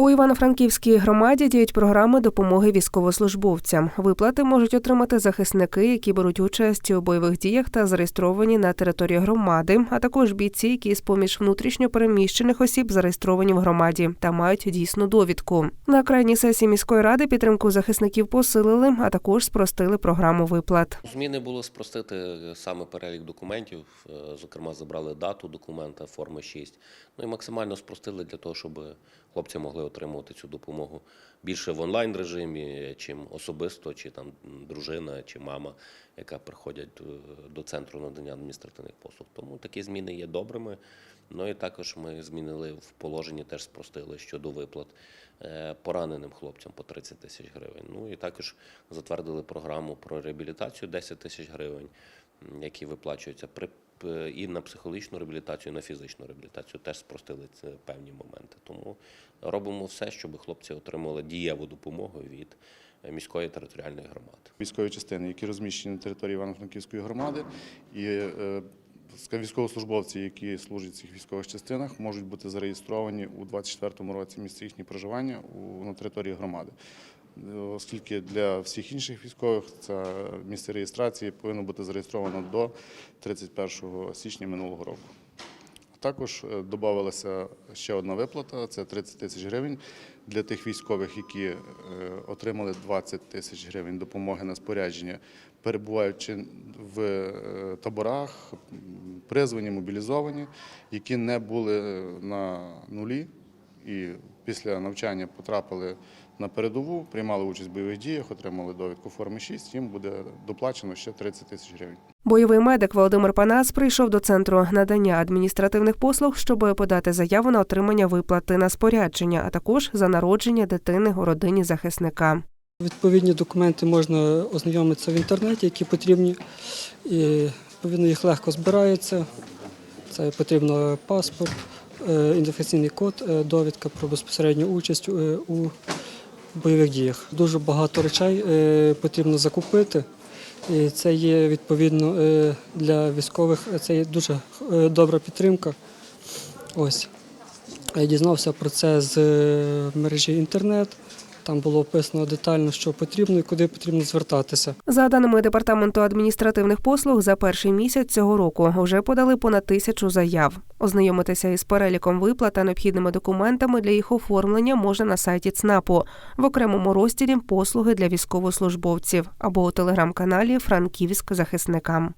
У Івано-Франківській громаді діють програми допомоги військовослужбовцям. Виплати можуть отримати захисники, які беруть участь у бойових діях та зареєстровані на території громади, а також бійці, які з поміж внутрішньо переміщених осіб зареєстровані в громаді та мають дійсну довідку. На крайній сесії міської ради підтримку захисників посилили, а також спростили програму виплат. Зміни було спростити е, саме перелік документів, е, зокрема, забрали дату документа форми 6. Ну і максимально спростили для того, щоб хлопці могли отримувати цю допомогу більше в онлайн режимі, чим особисто, чи там дружина, чи мама, яка приходять е, до центру надання адміністративних послуг. Тому такі зміни є добрими. Ну і також ми змінили в положенні, теж спростили щодо виплат е, пораненим хлопцям по 30 тисяч гривень. Ну і також затвердили програму про реабілітацію 10 тисяч гривень, які виплачуються при і на психологічну реабілітацію, і на фізичну реабілітацію. Теж спростили певні моменти. Тому робимо все, щоб хлопці отримали дієву допомогу від е, міської територіальної громади. військові частини, які розміщені на території Івано-Франківської громади, і е, військовослужбовці, які служать в цих військових частинах, можуть бути зареєстровані у 24-му році місце їхнього проживання у, на території громади. Оскільки для всіх інших військових це місце реєстрації повинно бути зареєстровано до 31 січня минулого року. Також е, додавалася ще одна виплата це 30 тисяч гривень для тих військових, які е, отримали 20 тисяч гривень допомоги на спорядження, перебуваючи в е, таборах, призвані, мобілізовані, які не були на нулі і після навчання потрапили на передову, приймали участь в бойових діях, отримали довідку форми 6, їм буде доплачено ще 30 тисяч гривень. Бойовий медик Володимир Панас прийшов до центру надання адміністративних послуг, щоб подати заяву на отримання виплати на спорядження, а також за народження дитини у родині захисника. Відповідні документи можна ознайомитися в інтернеті, які потрібні. І, відповідно, їх легко збирається. Це потрібно паспорт, ідентифікаційний код, е, довідка про безпосередню участь е, у бойових діях. Дуже багато речей е, потрібно закупити. І це є відповідно е, для військових. е, Це є дуже е, добра підтримка. Ось. Я дізнався про це з е, мережі інтернет. Там було описано детально, що потрібно і куди потрібно звертатися. За даними департаменту адміністративних послуг, за перший місяць цього року вже подали понад тисячу заяв. Ознайомитися із переліком виплат та необхідними документами для їх оформлення можна на сайті ЦНАПу в окремому розділі послуги для військовослужбовців або у телеграм-каналі Франківськ захисникам.